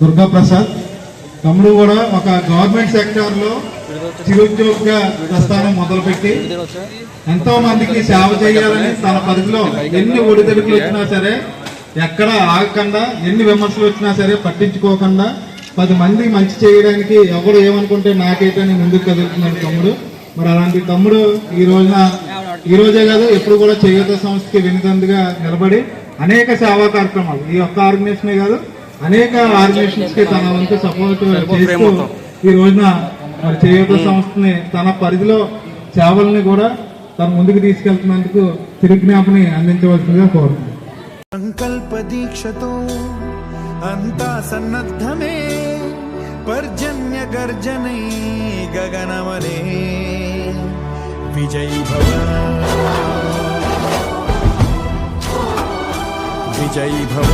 దుర్గాప్రసాద్ తమ్ముడు కూడా ఒక గవర్నమెంట్ సెక్టార్లో చిరుద్యోగిగా ప్రస్థానం మొదలుపెట్టి ఎంతో మందికి సేవ చేయాలని తన పరిధిలో ఎన్ని ఒడిదడుకులు వచ్చినా సరే ఎక్కడ ఆగకుండా ఎన్ని విమర్శలు వచ్చినా సరే పట్టించుకోకుండా పది మంది మంచి చేయడానికి ఎవరు ఏమనుకుంటే నాకేటని ముందుకు కదులుతున్నాడు తమ్ముడు. మరి అలాంటి తమ్ముడు ఈ రోజున ఈ రోజే కాదు ఎప్పుడు కూడా చేయూత సంస్థకి వెనుదందుగా నిలబడి అనేక సేవా కార్యక్రమాలు ఈ ఒక్క ఆర్గనైజేషనే కాదు అనేక ఆర్గనైజేషన్స్కి తన వంతు సపోర్ట్ చేస్తూ ఈ రోజున మరి చేయూత సంస్థని తన పరిధిలో సేవల్ని కూడా తన ముందుకు తీసుకెళ్తున్నందుకు తిరుజ్ఞాపని అందించవలసిందిగా కోరుతున్నాను. సంకల్ప దీక్షతో అంతా సన్నద్ధమే పర్జన్య గర్జనై గగనమనే. విజయీ భవ. విజయీ భవ.